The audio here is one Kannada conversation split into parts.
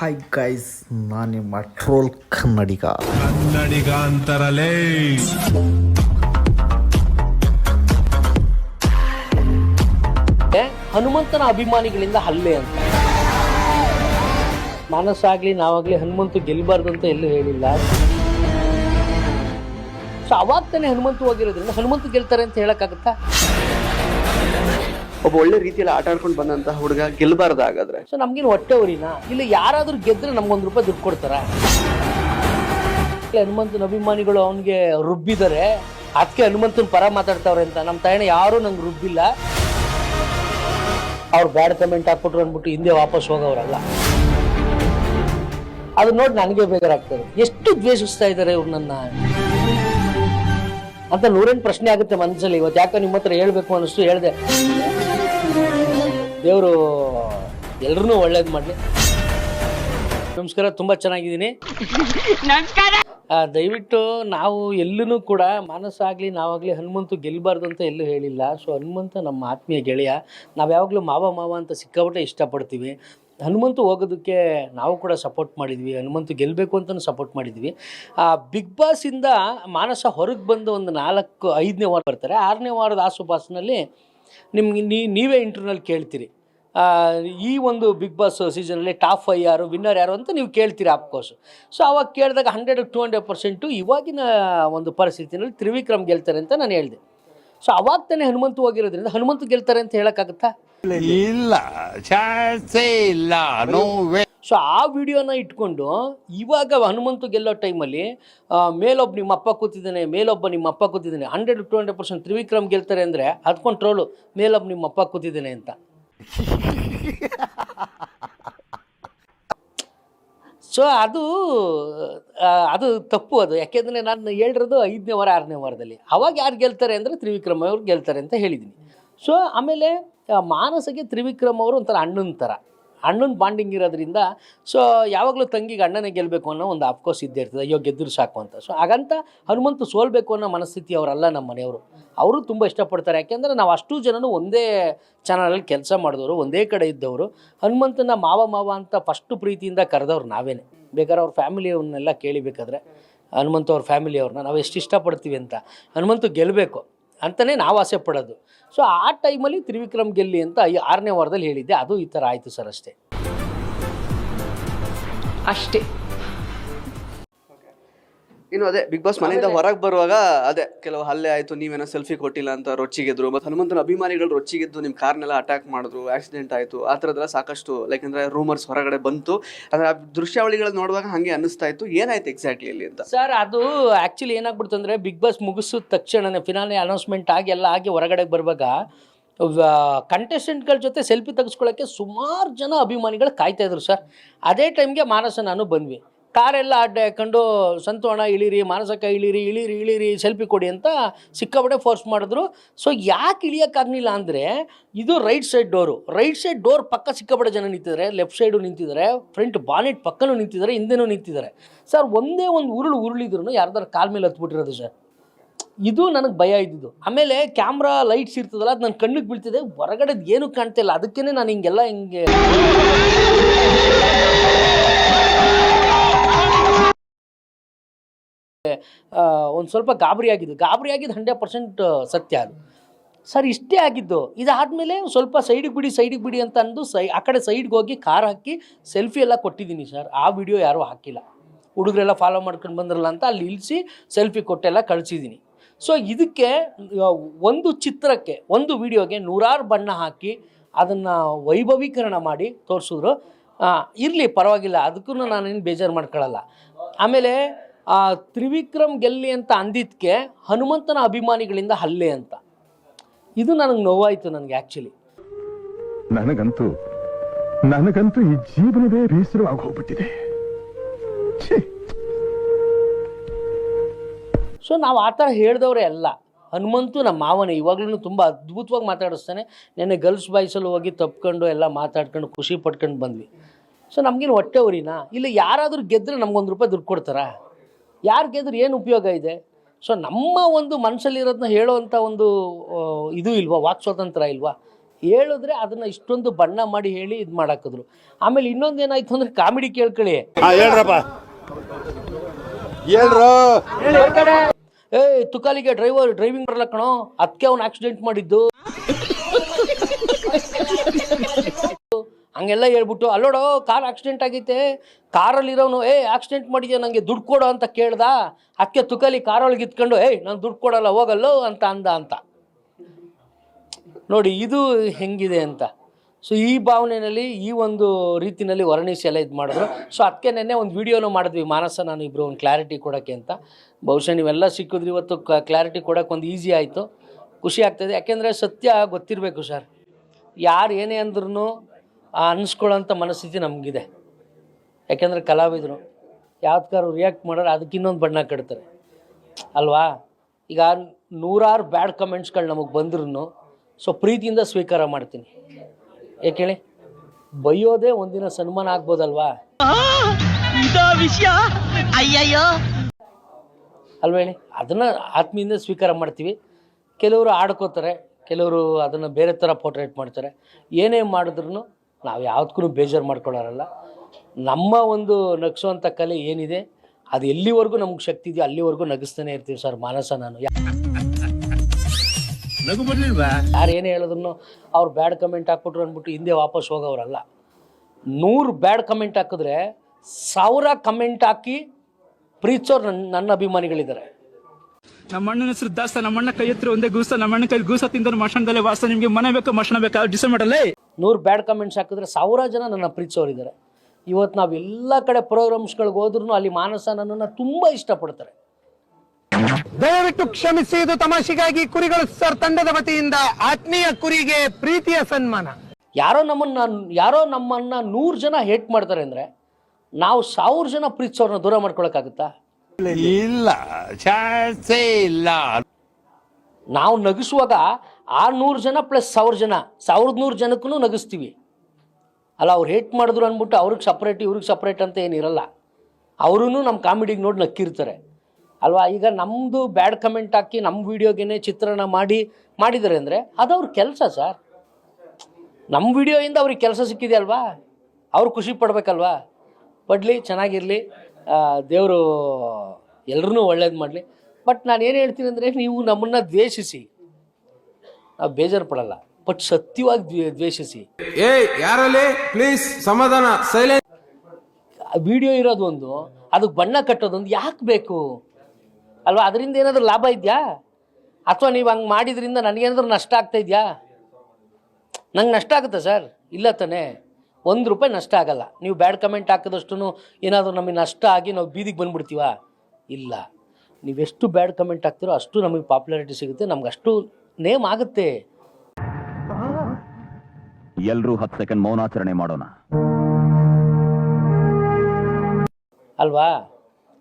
ಹಾಯ್ ಗೈಸ್ ನಾನು ನಿಮ್ಮ ಟ್ರೋಲ್ ಕನ್ನಡಿಗ. ಕನ್ನಡಿಗ ಅಂತರಲೇ. ಹನುಮಂತನ ಅಭಿಮಾನಿಗಳಿಂದ ಹಲ್ಲೆ ಅಂತ. ಮನಸ್ಸಾಗ್ಲಿ ನಾವಾಗ್ಲಿ ಹನುಮಂತು ಗೆಲ್ಬಾರ್ದು ಅಂತ ಎಲ್ಲೂ ಹೇಳಿಲ್ಲ. ಸೊ ಅವಾಗ ತಾನೇ ಹನುಮಂತು ಹೋಗಿರೋದ್ರಿಂದ ಹನುಮಂತು ಗೆಲ್ತಾರೆ ಅಂತ ಹೇಳಕ್ಕಾಗತ್ತಾ? ಒಬ್ಬ ಒಳ್ಳೆ ರೀತಿಯಲ್ಲಿ ಆಟ ಆಡ್ಕೊಂಡು ಬಂದಂತ ಹುಡುಗ ಗೆಲ್ಬಾರ್ದು ಹಾಗಾದ್ರೆ ಸೊ ನಮ್ಗೇನು ಹೊಟ್ಟೆ ಉರಿನಾ? ಇಲ್ಲಿ ಯಾರಾದ್ರೂ ಗೆದ್ರೆ ನಮ್ಗೊಂದು ರೂಪಾಯಿ ದುಡ್ಡು ಕೊಡ್ತಾರ? ಹನುಮಂತನ ಅಭಿಮಾನಿಗಳು ಅವನಿಗೆ ರುಬ್ಬಿದ್ದಾರೆ ಅದಕ್ಕೆ ಹನುಮಂತನ ಪರ ಮಾತಾಡ್ತಾವ್ರೆ ಅಂತ. ನಮ್ಮ ತಾಯಣ್ಣ ಯಾರು ನಂಗೆ ರುಬ್ಬಿಲ್ಲ. ಅವ್ರು ಬ್ಯಾಡ್ ಕಮೆಂಟ್ ಹಾಕ್ಬಿಟ್ರು ಅಂದ್ಬಿಟ್ಟು ಹಿಂದೆ ವಾಪಸ್ ಹೋಗೋರಲ್ಲ ಅದು ನೋಡಿ ನನಗೆ ಬೇಜಾರಾಗ್ತದೆ. ಎಷ್ಟು ದ್ವೇಷಿಸ್ತಾ ಇದ್ದಾರೆ ಇವ್ರು ನನ್ನ. ಅಂತ ನೂರೇನು ಪ್ರಶ್ನೆ ಆಗುತ್ತೆ ಮನಸ್ಸಲ್ಲಿ ಇವತ್ತು ಯಾಕೆ ನಿಮ್ಮ ಹತ್ರ ಹೇಳ್ಬೇಕು ಅನ್ನಿಸ್ತು, ಹೇಳ್ದೆ. ದೇವರು ಎಲ್ರೂ ಒಳ್ಳೇದು ಮಾಡಲಿ. ನಮಸ್ಕಾರ ತುಂಬಾ ಚೆನ್ನಾಗಿದ್ದೀನಿ. ದಯವಿಟ್ಟು ನಾವು ಎಲ್ಲೂ ಕೂಡ ಮಾನಸಾಗಲಿ ನಾವಾಗಲಿ ಹನುಮಂತು ಗೆಲ್ಲಬಾರ್ದು ಅಂತ ಎಲ್ಲೂ ಹೇಳಿಲ್ಲ. ಸೊ ಹನುಮಂತ ನಮ್ಮ ಆತ್ಮೀಯ ಗೆಳೆಯ. ನಾವು ಯಾವಾಗಲೂ ಮಾವ ಮಾವ ಅಂತ ಸಿಕ್ಕಾಪಟ್ಟೆ ಇಷ್ಟಪಡ್ತೀವಿ. ಹನುಮಂತು ಹೋಗೋದಕ್ಕೆ ನಾವು ಕೂಡ ಸಪೋರ್ಟ್ ಮಾಡಿದ್ವಿ. ಹನುಮಂತು ಗೆಲ್ಲಬೇಕು ಅಂತಲೂ ಸಪೋರ್ಟ್ ಮಾಡಿದ್ವಿ. ಆ ಬಿಗ್ ಬಾಸಿಂದ ಮಾನಸ ಹೊರಗೆ ಬಂದು ಒಂದು ನಾಲ್ಕು ಐದನೇ ವಾರ ಬರ್ತಾರೆ. ಆರನೇ ವಾರದ ಆಸುಪಾಸಿನಲ್ಲಿ ನಿಮ್ಗೆ ನೀ, ನೀವೇ ಇಂಟರ್ನಲ್ಲಿ ಕೇಳ್ತೀರಿ. ಈ ಒಂದು ಬಿಗ್ ಬಾಸ್ ಸೀಸನಲ್ಲಿ ಟಾಪ್ ಫೈ ಯಾರು ವಿನ್ನರ್ ಯಾರು ಅಂತ ನೀವು ಕೇಳ್ತೀರಿ ಆಫ್ಕೋರ್ಸ್ ಸೊ ಅವಾಗ ಕೇಳಿದಾಗ ಹಂಡ್ರೆಡ್ ಟು ಹಂಡ್ರೆಡ್ ಪರ್ಸೆಂಟು ಇವಾಗಿನ ಒಂದು ಪರಿಸ್ಥಿತಿನಲ್ಲಿ ತ್ರಿವಿಕ್ರಮ್ ಗೆಲ್ತಾರೆ ಅಂತ ನಾನು ಹೇಳಿದೆ. ಸೊ ಅವಾಗ ತಾನೇ ಹನುಮಂತು ಹೋಗಿರೋದ್ರಿಂದ ಹನುಮಂತು ಗೆಲ್ತಾರೆ ಅಂತ ಹೇಳೋಕ್ಕಾಗತ್ತಾ? ಇಲ್ಲ ಇಲ್ಲ ವೇ ಸೊ ಆ ವಿಡಿಯೋನ ಇಟ್ಕೊಂಡು ಇವಾಗ ಹನುಮಂತು ಗೆಲ್ಲೋ ಟೈಮಲ್ಲಿ ಮೇಲೊಬ್ಬ ನಿಮ್ಮ ಅಪ್ಪ ಕೂತಿದ್ದಾನೆ, ಮೇಲೊಬ್ಬ ನಿಮ್ಮ ಅಪ್ಪ ಕೂತಿದ್ದಾನೆ hundred to hundred percent Trivikram ಗೆಲ್ತಾರೆ ಅಂದರೆ ಅದ್ಕೊಂಡು ಟ್ರೋಲು ಮೇಲೊಬ್ಬ ನಿಮ್ಮ ಅಪ್ಪ ಕೂತಿದ್ದಾನೆ ಅಂತ. ಸೊ ಅದು ಅದು ತಪ್ಪು ಅದು. ಯಾಕೆಂದರೆ ನಾನು ಹೇಳಿರೋದು ಐದನೇ ವಾರ, ಆರನೇ ವಾರದಲ್ಲಿ. ಅವಾಗ ಯಾರು ಗೆಲ್ತಾರೆ ಅಂದರೆ ತ್ರಿವಿಕ್ರಮ್ ಅವ್ರು ಗೆಲ್ತಾರೆ ಅಂತ ಹೇಳಿದ್ದೀನಿ ಸೊ ಆಮೇಲೆ ಮಾನಸಗೆ ತ್ರಿವಿಕ್ರಮ್ ಅವರು ಒಂಥರ ಅಣ್ಣನ ಥರ ಅಣ್ಣನ ಬಾಂಡಿಂಗ್ ಇರೋದ್ರಿಂದ ಸೊ ಯಾವಾಗಲೂ ತಂಗಿಗೆ ಅಣ್ಣನೇ ಗೆಲ್ಲಬೇಕು ಅನ್ನೋ ಒಂದು ಅಫ್ಕೋರ್ಸ್ ಇದ್ದೇ ಇರ್ತದೆ. ಅಯ್ಯೋ, ಗೆದ್ದರು ಸಾಕು ಅಂತ. ಸೊ ಹಾಗಂತ ಹನುಮಂತು ಸೋಲ್ಬೇಕು ಅನ್ನೋ ಮನಸ್ಥಿತಿ ಅವರಲ್ಲ ನಮ್ಮ ಮನೆಯವರು. ಅವರು ತುಂಬ ಇಷ್ಟಪಡ್ತಾರೆ. ಯಾಕೆಂದರೆ ನಾವು ಅಷ್ಟು ಜನನು ಒಂದೇ ಚಾನಲಲ್ಲಿ ಕೆಲಸ ಮಾಡಿದವರು, ಒಂದೇ ಕಡೆ ಇದ್ದವರು. ಹನುಮಂತನ ಮಾವ ಮಾವ ಅಂತ ಫಸ್ಟು ಪ್ರೀತಿಯಿಂದ ಕರೆದವ್ರು ನಾವೇನೆ. ಬೇಕಾದ್ರೆ ಅವ್ರ ಫ್ಯಾಮಿಲಿಯವ್ರನ್ನೆಲ್ಲ ಕೇಳಿಬೇಕಾದ್ರೆ, ಹನುಮಂತ ಅವ್ರ ಫ್ಯಾಮಿಲಿಯವ್ರನ್ನ ನಾವು ಎಷ್ಟು ಇಷ್ಟಪಡ್ತೀವಿ ಅಂತ. ಹನುಮಂತು ಗೆಲ್ಲಬೇಕು ಅಂತಲೇ ನಾವು ಆಸೆ ಪಡೋದು. ಸೊ ಆ ಟೈಮಲ್ಲಿ ತ್ರಿವಿಕ್ರಮ್ ಗೆಲ್ಲಿ ಅಂತ ಈ ಆರನೇ ವಾರದಲ್ಲಿ ಹೇಳಿದ್ದೆ. ಅದು ಈ ಥರ ಆಯಿತು ಸರ್ ಅಷ್ಟೇ. ಅಷ್ಟೇ. ಇನ್ನು ಅದೇ ಬಿಗ್ ಬಾಸ್ ಮನೆಯಿಂದ ಹೊರಗೆ ಬರುವಾಗ ಅದೇ ಕೆಲವು ಹಲ್ಲೆ ಆಯ್ತು ನೀವೇನೋ ಸೆಲ್ಫಿ ಕೊಟ್ಟಿಲ್ಲ ಅಂತ ರೊಚ್ಚಿಗೆದ್ರು. ಮತ್ತೆ ಹನುಮಂತನ ಅಭಿಮಾನಿಗಳು ರೊಚ್ಚಿಗೆದ್ದು ನಿಮ್ಮ ಕಾರ್ನೆಲ್ಲ ಅಟ್ಯಾಕ್ ಮಾಡಿದ್ರು ಆಕ್ಸಿಡೆಂಟ್ ಆಯ್ತು. ಆ ಥರದ್ದೆಲ್ಲ ಸಾಕಷ್ಟು ಲೈಕ್ ಅಂದರೆ ರೂಮರ್ಸ್ ಹೊರಗಡೆ ಬಂತು. ಅದರ ಆ ದೃಶ್ಯಾವಳಿಗಳನ್ನ ನೋಡುವಾಗ ಹಾಗೆ ಅನ್ನಿಸ್ತಾ ಇತ್ತು. ಏನಾಯ್ತು ಎಕ್ಸಾಕ್ಟ್ಲಿ ಇಲ್ಲಿ ಅಂತ? ಸರ್ ಅದು ಆ್ಯಕ್ಚುಲಿ ಏನಾಗ್ಬಿಡ್ತು ಅಂದರೆ ಬಿಗ್ ಬಾಸ್ ಮುಗಿಸಿದ ತಕ್ಷಣನೇ ಫಿನಾಲೆ ಅನೌನ್ಸ್ಮೆಂಟ್ ಆಗಿ ಎಲ್ಲ ಆಗಿ ಹೊರಗಡೆ ಬರುವಾಗ ಕಂಟೆಸ್ಟೆಂಟ್ಗಳ ಜೊತೆ ಸೆಲ್ಫಿ ತೆಗೆಸ್ಕೊಳ್ಳೋಕ್ಕೆ ಸುಮಾರು ಜನ ಅಭಿಮಾನಿಗಳು ಕಾಯ್ತಾ ಇದ್ರು ಸರ್ ಅದೇ ಟೈಮ್ಗೆ ಮಾನಸ ನಾನು ಬಂದ್ವಿ. ಕಾರೆಲ್ಲ ಅಡ್ಡ ಹಾಕೊಂಡು ಸಂತೋಣ ಇಳಿರಿ, ಮಾನಸಕ್ಕ ಇಳಿರಿ ಇಳಿರಿ ಇಳಿರಿ, ಸೆಲ್ಫಿ ಕೊಡಿ ಅಂತ ಸಿಕ್ಕಾಪಟ್ಟೆ ಫೋರ್ಸ್ ಮಾಡಿದ್ರು. ಸೊ, ಯಾಕೆ ಇಳಿಯೋಕ್ಕಾಗಲಿಲ್ಲ ಅಂದರೆ, ಇದು right side door. Right side door ಪಕ್ಕ ಸಿಕ್ಕಾಪಟ್ಟೆ ಜನ ನಿಂತಿದ್ದಾರೆ, ಲೆಫ್ಟ್ ಸೈಡು ನಿಂತಿದ್ದಾರೆ, ಫ್ರಂಟ್ ಬಾನೆಟ್ ಪಕ್ಕನೂ ನಿಂತಿದ್ದಾರೆ, ಹಿಂದೆನೂ ನಿಂತಿದ್ದಾರೆ. ಸರ್, ಒಂದೇ ಒಂದು ಉರುಳು ಉರುಳಿದ್ರು ಯಾರ್ದಾರು ಕಾಲ್ ಮೇಲೆ ಹತ್ಬಿಟ್ಟಿರೋದು ಸರ್. ಇದು ನನಗೆ ಭಯ ಇದ್ದಿದ್ದು. ಆಮೇಲೆ ಕ್ಯಾಮ್ರಾ ಲೈಟ್ಸ್ ಇರ್ತದಲ್ಲ, ಅದು ನನ್ನ ಕಣ್ಣಿಗೆ ಬೀಳ್ತಿದೆ ಹೊರಗಡೆ ಏನು ಕಾಣ್ತಿಲ್ಲ ಅದಕ್ಕೇ ನಾನು ಹಿಂಗೆಲ್ಲ ಹಿಂಗೆ ಒಂದು ಸ್ವಲ್ಪ ಗಾಬರಿ ಆಗಿದ್ದು. ಗಾಬರಿ ಆಗಿದ್ದು ಹಂಡ್ರೆಡ್ ಪರ್ಸೆಂಟ್ ಸತ್ಯ ಅದು. ಸರ್, ಇಷ್ಟೇ ಆಗಿದ್ದು. ಇದಾದಮೇಲೆ ಸ್ವಲ್ಪ ಸೈಡಿಗೆ ಬಿಡಿ ಸೈಡಿಗೆ ಬಿಡಿ ಅಂತ ಅಂದು ಸೈ, ಆ ಕಡೆ ಸೈಡ್ಗೆ ಹೋಗಿ ಕಾರ್ ಹಾಕಿ ಸೆಲ್ಫಿ ಎಲ್ಲ ಕೊಟ್ಟಿದ್ದೀನಿ ಸರ್. ಆ ವಿಡಿಯೋ ಯಾರೂ ಹಾಕಿಲ್ಲ. ಹುಡುಗರೆಲ್ಲ ಫಾಲೋ ಮಾಡ್ಕೊಂಡು ಬಂದ್ರಲ್ಲ ಅಂತ ಅಲ್ಲಿ ಇಳಿಸಿ ಸೆಲ್ಫಿ ಕೊಟ್ಟೆಲ್ಲ ಕಳಿಸಿದ್ದೀನಿ. ಸೊ ಇದಕ್ಕೆ ಒಂದು ಚಿತ್ರಕ್ಕೆ, ಒಂದು ವಿಡಿಯೋಗೆ ನೂರಾರು ಬಣ್ಣ ಹಾಕಿ ಅದನ್ನು ವೈಭವೀಕರಣ ಮಾಡಿ ತೋರಿಸಿದ್ರು. ಇರಲಿ, ಪರವಾಗಿಲ್ಲ. ಅದಕ್ಕೂ ನಾನೇನು ಬೇಜಾರು ಮಾಡ್ಕೊಳ್ಳಲ್ಲ ಆಮೇಲೆ ಆ, ತ್ರಿವಿಕ್ರಮ್ ಗೆಲ್ಲಿ ಅಂತ ಅಂದಿದ್ದಕ್ಕೆ ಹನುಮಂತನ ಅಭಿಮಾನಿಗಳಿಂದ ಹಲ್ಲೆ ಅಂತ. ಇದು ನನಗೆ ನೋವಾಯಿತು ನನಗೆ ಆ್ಯಕ್ಚುಲಿ ನನಗಂತೂ ನನಗಂತೂ ಈ ಜೀವನವೇ ಬೇಸರವಾಗಿ ಹೋಗ್ಬಿಟ್ಟಿದೆ. ಸೊ ನಾವು ಆ ಥರ ಹೇಳಿದವ್ರೆ ಅಲ್ಲ. ಹನುಮಂತು ನಮ್ಮ ಮಾವನೇ ಇವಾಗ್ಲೂ ತುಂಬ ಅದ್ಭುತವಾಗಿ ಮಾತಾಡಿಸ್ತಾನೆ. ನೆನ್ನೆ ಗರ್ಲ್ಸ್ ಬಾಯ್ಸಲ್ಲಿ ಹೋಗಿ ತಪ್ಕೊಂಡು ಎಲ್ಲ ಮಾತಾಡ್ಕೊಂಡು ಖುಷಿ ಪಟ್ಕೊಂಡು ಬಂದ್ವಿ. ಸೊ ನಮಗೇನು ಹೊಟ್ಟೆ ಉರಿನಾ? ಇಲ್ಲ ಯಾರಾದರೂ ಗೆದ್ದರೆ ನಮ್ಗೊಂದು ರೂಪಾಯಿ ದುಡ್ಡು ಕೊಡ್ತಾರಾ? ಯಾರು ಗೆದ್ರೆ ಏನು ಉಪಯೋಗ ಇದೆ? ಸೊ ನಮ್ಮ ಒಂದು ಮನಸ್ಸಲ್ಲಿರೋದನ್ನ ಹೇಳೋವಂಥ ಒಂದು ಇದು ಇಲ್ವಾ ವಾಕ್ ಸ್ವಾತಂತ್ರ್ಯ ಇಲ್ವಾ? ಹೇಳಿದ್ರೆ ಅದನ್ನ ಇಷ್ಟೊಂದು ಬಣ್ಣ ಮಾಡಿ ಹೇಳಿ ಇದು ಮಾಡಾಕಿದ್ರು. ಆಮೇಲೆ ಇನ್ನೊಂದು ಏನಾಯ್ತು ಅಂದ್ರೆ ಕಾಮಿಡಿ ಕೇಳ್ಕೊಳ್ಳಿ ಏ ತುಕಾಲಿಗೆ ಡ್ರೈವರ್ ಡ್ರೈವಿಂಗ್ ಬರಲ್ಲ ಕಣೋ? ಅದಕ್ಕೆ ಅವ್ನು ಆಕ್ಸಿಡೆಂಟ್ ಮಾಡಿದ್ದು. ಹಂಗೆಲ್ಲ ಹೇಳ್ಬಿಟ್ಟು, ಅಲ್ಲೋಡೋ, ಕಾರ್ ಆಕ್ಸಿಡೆಂಟ್ ಆಗೈತೆ. ಕಾರಲ್ಲಿರೋನು, ಏ ಆಕ್ಸಿಡೆಂಟ್ ಮಾಡಿದ್ಯಾ? ನನಗೆ ದುಡ್ಡು ಕೊಡು ಅಂತ ಕೇಳ್ದ. ಅಕ್ಕೆ ತುಕಲಿ ಕಾರೊಳಗೆ ಇತ್ಕೊಂಡು ಏಯ್ ನಾನು ದುಡ್ಡು ಕೊಡಲ್ಲ, ಹೋಗಲ್ಲೋ ಅಂತ ಅಂದ ಅಂತ. ನೋಡಿ, ಇದು ಹೆಂಗಿದೆ ಅಂತ. ಸೊ ಈ ಭಾವನೆಯಲ್ಲಿ ಈ ಒಂದು ರೀತಿಯಲ್ಲಿ ವರ್ಣಿಸಿ ಎಲ್ಲ ಇದು ಮಾಡಿದ್ರು. ಸೊ ಅದಕ್ಕೆ ನೆನ್ನೆ ಒಂದು ವಿಡಿಯೋನು ಮಾಡಿದ್ವಿ. ಮಾನಸ, ನಾನು ಇಬ್ಬರು ಒಂದು ಕ್ಲಾರಿಟಿ ಕೊಡೋಕ್ಕೆ ಅಂತ. ಬಹುಶಃ ನೀವೆಲ್ಲ ಸಿಕ್ಕಿದ್ರಿ ಇವತ್ತು ಕ್ಲಾರಿಟಿ ಕೊಡೋಕೆ ಒಂದು ಈಸಿ ಆಯಿತು. ಖುಷಿ ಆಗ್ತದೆ. ಯಾಕೆಂದರೆ ಸತ್ಯ ಗೊತ್ತಿರಬೇಕು ಸರ್ ಯಾರು ಏನೇ ಅಂದ್ರೂ ಅನ್ನಿಸ್ಕೊಳ್ಳೋಂಥ ಮನಸ್ಥಿತಿ ನಮಗಿದೆ. ಯಾಕೆಂದರೆ ಕಲಾವಿದರು ಯಾವ್ದಕ್ಕಾರು ರಿಯಾಕ್ಟ್ ಮಾಡೋರು ಅದಕ್ಕೆ ಇನ್ನೊಂದು ಬಣ್ಣ ಕಟ್ತಾರೆ. ಅಲ್ವಾ? ಈಗ ನೂರಾರು ಬ್ಯಾಡ್ ಕಮೆಂಟ್ಸ್ಗಳು ನಮಗೆ ಬಂದ್ರೂ ಸೊ ಪ್ರೀತಿಯಿಂದ ಸ್ವೀಕಾರ ಮಾಡ್ತೀನಿ. ಯಾಕೆ ಹೇಳಿ? ಬೈಯೋದೇ ಒಂದಿನ ಸನ್ಮಾನ ಆಗ್ಬೋದಲ್ವಾ? ಅಲ್ವಾ ಹೇಳಿ? ಅದನ್ನು ಆತ್ಮೀಯಿಂದ ಸ್ವೀಕಾರ ಮಾಡ್ತೀವಿ. ಕೆಲವರು ಆಡ್ಕೋತಾರೆ ಕೆಲವರು ಅದನ್ನು ಬೇರೆ ಥರ ಪೋರ್ಟ್ರೇಟ್ ಮಾಡ್ತಾರೆ. ಏನೇ ಮಾಡಿದ್ರು ನಾವು ಯಾವ್ದಕ್ಕೂ ಬೇಜಾರು ಮಾಡ್ಕೊಳ್ಳೋರಲ್ಲ. ನಮ್ಮ ಒಂದು ನಗಿಸುವಂಥ ಕಲೆ ಏನಿದೆ ಅದು ಎಲ್ಲಿವರೆಗೂ ನಮ್ಗೆ ಶಕ್ತಿ ಇದೆಯೋ ಅಲ್ಲಿವರೆಗೂ ನಗಿಸ್ತಾನೆ ಇರ್ತೀವಿ ಸರ್ ಮಾನಸ ನಾನು. ಯಾರು ಏನೇ ಹೇಳಿದ್ರು ಅವ್ರು ಬ್ಯಾಡ್ ಕಮೆಂಟ್ ಹಾಕ್ಬಿಟ್ರು ಅಂದ್ಬಿಟ್ಟು ಹಿಂದೆ ವಾಪಸ್ ಹೋಗೋರಲ್ಲ ನೂರು ಬ್ಯಾಡ್ ಕಮೆಂಟ್ ಹಾಕಿದ್ರೆ ಸಾವಿರ ಕಮೆಂಟ್ ಹಾಕಿ ಪ್ರೀತಿಸೋರು ನನ್ನ ನನ್ನ ಅಭಿಮಾನಿಗಳಿದ್ದಾರೆ ನಮ್ಮಣ್ಣನ ಹೆಸರು ನಮ್ಮ ಅಣ್ಣ ಕೈ ಹತ್ರ ಒಂದೇ ಗೂಸ ನಮ್ಮ ಅಣ್ಣ ಕೈ ಗೂಸ ತಿಂದ್ರೆ ಮಶಾನದಲ್ಲೇ ವಾಸ ನಿಮಗೆ ಮನೆ ಬೇಕು ಮಶಾನ ಬೇಕಾ? ಡಿಸೈಡ್ ಮಾಡಲ್ಲೇ? ನೂರು ಬ್ಯಾಡ್ ಕಮೆಂಟ್ಸ್ ಹಾಕಿದ್ರೆ ಸಾವಿರ ಜನ ನನ್ನ ಪ್ರೀತಿಸೋರಿದ್ದಾರೆ. ಇವತ್ತು ನಾವು ಎಲ್ಲ ಕಡೆ ಪ್ರೋಗ್ರಾಮ್ಸ್ಗಳಿಗೆ ಹೋದ್ರೂ ಅಲ್ಲಿ ಮಾನಸ ನನ್ನನ್ನು ತುಂಬ ಇಷ್ಟಪಡ್ತಾರೆ. ದಯವಿಟ್ಟು ಕ್ಷಮಿಸಿ ಇದು ತಮಾಷೆಗಾಗಿ ಕುರಿಗಳು ಸರ್ ತಂಡದ ವತಿಯಿಂದ ಆತ್ಮೀಯ ಕುರಿಗೆ ಪ್ರೀತಿಯ ಸನ್ಮಾನ. ಯಾರೋ ನಮ್ಮನ್ನ ಯಾರೋ ನಮ್ಮನ್ನ ನೂರು ಜನ ಹೇಟ್ ಮಾಡ್ತಾರೆ ಅಂದ್ರೆ ನಾವು ಸಾವಿರ ಜನ ಪ್ರೀತಿಸೋರ್ನ ದೂರ ಮಾಡ್ಕೊಳಕ್ಕಾಗುತ್ತಾ? ಇಲ್ಲ ಚಾನ್ಸೇ ಇಲ್ಲ. ನಾವು ನಗಿಸುವಾಗ ಆ ನೂರು ಜನ ಪ್ಲಸ್ ಸಾವಿರ ಜನ, ಸಾವಿರದ ನೂರು ಜನಕ್ಕೂ ನಗಿಸ್ತೀವಿ. ಅಲ್ಲ, ಅವ್ರು ಹೇಟ್ ಮಾಡಿದ್ರು ಅಂದ್ಬಿಟ್ಟು ಅವ್ರಿಗೆ ಸಪ್ರೇಟ್ ಇವ್ರಿಗೆ ಸಪ್ರೇಟ್ ಅಂತ ಏನಿರಲ್ಲ ಅವರೂ ನಮ್ಮ ಕಾಮಿಡಿಗೆ ನೋಡಿ ನಕ್ಕಿರ್ತಾರೆ. ಅಲ್ವಾ, ಈಗ ನಮ್ಮದು ಬ್ಯಾಡ್ ಕಮೆಂಟ್ ಹಾಕಿ ನಮ್ಮ ವೀಡಿಯೋಗೇನೆ ಚಿತ್ರಣ ಮಾಡಿ, ಮಾಡಿದ್ದಾರೆ ಅಂದರೆ ಅದು ಅವ್ರ ಕೆಲಸ ಸರ್ ನಮ್ಮ ವೀಡಿಯೋಯಿಂದ ಅವ್ರಿಗೆ ಕೆಲಸ ಸಿಕ್ಕಿದೆ ಅಲ್ವಾ? ಅವ್ರು ಖುಷಿ ಪಡ್ಬೇಕಲ್ವಾ? ಪಡಲಿ, ಚೆನ್ನಾಗಿರಲಿ. ದೇವರು ಎಲ್ಲರೂ ಒಳ್ಳೇದು ಮಾಡಲಿ. ಬಟ್ ನಾನು ಏನು ಹೇಳ್ತೀನಿ ಅಂದರೆ ನೀವು ನಮ್ಮನ್ನು ದ್ವೇಷಿಸಿ. ನಾವು ಬೇಜಾರು ಪಡಲ್ಲ ಬಟ್ ಸತ್ಯವಾಗಿ ದ್ವೇ- ದ್ವೇಷಿಸಿ. ಏ ಯಾರಲ್ಲಿ? ಪ್ಲೀಸ್ ಸಮಾಧಾನ ಸೈಲೆಂಟ್ ವಿಡಿಯೋ ಇರೋದು ಒಂದು ಅದಕ್ಕೆ ಬಣ್ಣ ಕಟ್ಟೋದೊಂದು ಯಾಕೆ ಬೇಕು? ಅಲ್ವಾ? ಅದರಿಂದ ಏನಾದರೂ ಲಾಭ ಇದೆಯಾ? ಅಥವಾ ನೀವು ಹಂಗೆ ಮಾಡಿದ್ರಿಂದ ನನಗೇನಾದ್ರೂ ನಷ್ಟ ಆಗ್ತಾ ಇದೆಯಾ? ನಂಗೆ ನಷ್ಟ ಆಗುತ್ತೆ ಸರ್? ಇಲ್ಲ ತಾನೇ. ಒಂದು ರೂಪಾಯಿ ನಷ್ಟ ಆಗಲ್ಲ. ನೀವು ಬ್ಯಾಡ್ ಕಮೆಂಟ್ ಹಾಕಿದಷ್ಟು ಏನಾದರೂ ನಮಗೆ ನಷ್ಟ ಆಗಿ ನಾವು ಬೀದಿಗೆ ಬಂದ್ಬಿಡ್ತೀವಾ? ಇಲ್ಲ. ನೀವೆಷ್ಟು ಬ್ಯಾಡ್ ಕಮೆಂಟ್ ಹಾಕ್ತಿರೋ ಅಷ್ಟು ನಮಗೆ ಪಾಪ್ಯುಲಾರಿಟಿ ಸಿಗುತ್ತೆ. ನಮ್ಗೆ ಅಷ್ಟು ನೇಮ್ ಆಗುತ್ತೆ. ಎಲ್ರೂ ಹತ್ತು ಸೆಕೆಂಡ್ ಮೌನಾಚರಣೆ ಮಾಡೋಣ. ಅಲ್ವಾ?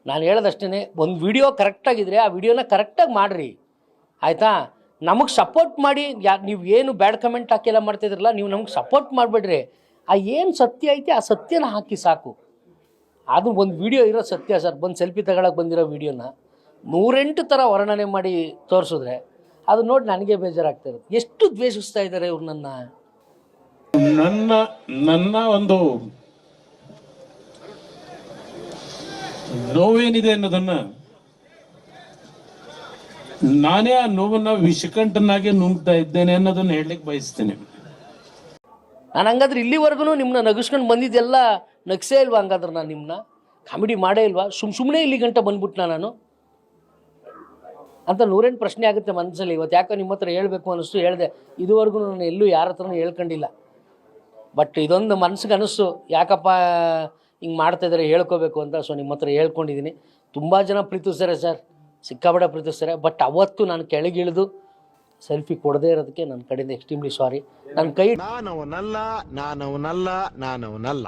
ನಾನು ಹೇಳೋದಷ್ಟೇ ಒಂದು ವಿಡಿಯೋ ಕರೆಕ್ಟಾಗಿದ್ರೆ ಆ ವಿಡಿಯೋನ ಕರೆಕ್ಟಾಗಿ ಮಾಡಿರಿ. ಆಯಿತಾ? ನಮಗೆ ಸಪೋರ್ಟ್ ಮಾಡಿ ಯಾ ನೀವು ಏನು ಬ್ಯಾಡ್ ಕಮೆಂಟ್ ಹಾಕಿ ಎಲ್ಲ ಮಾಡ್ತಿದ್ರಲ್ಲ ನೀವು ನಮಗೆ ಸಪೋರ್ಟ್ ಮಾಡಿಬಿಡ್ರಿ. ಆ ಏನು ಸತ್ಯ ಐತೆ ಆ ಸತ್ಯನ ಹಾಕಿ ಸಾಕು. ಅದು ಒಂದು ವಿಡಿಯೋ ಇರೋ ಸತ್ಯ ಸರ್. ಬಂದು ಸೆಲ್ಫಿ ತಗೊಳಕ್ಕೆ ಬಂದಿರೋ ವಿಡಿಯೋನ ನೂರೆಂಟು ಥರ ವರ್ಣನೆ ಮಾಡಿ ತೋರಿಸಿದ್ರೆ ಅದು ನೋಡಿ ನನಗೆ ಬೇಜಾರಾಗ್ತಾ ಇರುತ್ತೆ ಎಷ್ಟು ದ್ವೇಷಿಸ್ತಾ ಇದ್ದಾರೆ ಇವ್ರು ನನ್ನ? ನನ್ನ ನನ್ನ ಒಂದು ನೋವೇನಿದೆ ಅನ್ನೋದನ್ನ ನಾನೇ ಆ ನೋವನ್ನ ವಿಷಕಂಠನಾಗೆ ನುಂಗ್ತಾ ಇದ್ದೇನೆ ಅನ್ನೋದನ್ನ ಹೇಳಲಿಕ್ಕೆ ಬಯಸ್ತೇನೆ. ನಾನು ಹಂಗಾದ್ರೆ ಇಲ್ಲಿವರೆಗೂ ನಿಮ್ಮನ್ನ ನಗಿಸ್ಕೊಂಡು ಬಂದಿದ್ದೆಲ್ಲ ನಗ್ಸೇ ಇಲ್ವಾ ಹಂಗಾದ್ರೆ ನಾನು ನಿಮ್ಮನ್ನ ಕಾಮಿಡಿ ಮಾಡೇ ಇಲ್ವಾ? ಸುಮ್ ಸುಮ್ಮನೆ ಇಲ್ಲಿ ಗಂಟ ಬಂದ್ಬಿಟ್ನಾ ನಾನು? ಅಂತ ನೂರೆಂಟು ಪ್ರಶ್ನೆ ಆಗುತ್ತೆ ಮನಸ್ಸಲ್ಲಿ ಇವತ್ತು ಯಾಕೋ ನಿಮ್ಮ ಹತ್ರ ಹೇಳಬೇಕು ಅನ್ನಿಸ್ತು, ಹೇಳಿದೆ, ಇದುವರೆಗೂ ನಾನು ಎಲ್ಲೂ ಯಾರ ಹತ್ರನೂ ಹೇಳ್ಕೊಂಡಿಲ್ಲ. ಬಟ್ ಇದೊಂದು ಮನಸ್ಸಿಗೆ ಅನಿಸ್ತು ಯಾಕಪ್ಪ ಹಿಂಗೆ ಮಾಡ್ತಾ ಇದ್ದಾರೆ ಹೇಳ್ಕೋಬೇಕು ಅಂತ. ಸೊ ನಿಮ್ಮ ಹತ್ರ ಹೇಳ್ಕೊಂಡಿದ್ದೀನಿ. ತುಂಬ ಜನ ಪ್ರೀತಿಸ್ತಾರೆ ಸರ್ ಸಿಕ್ಕಾಬಡ ಪ್ರೀತಿಸ್ತಾರೆ. ಬಟ್ ಅವತ್ತು ನಾನು ಕೆಳಗಿಳಿದು ಸೆಲ್ಫಿ ಕೊಡದೇ ಇರೋದಕ್ಕೆ ನನ್ನ ಕಡೆಯಿಂದ ಎಕ್ಸ್ಟ್ರೀಮ್ಲಿ ಸಾರಿ ನನ್ನ ಕೈ ನಾನವನಲ್ಲ ನಾನವನಲ್ಲ ನಾನವನಲ್ಲ.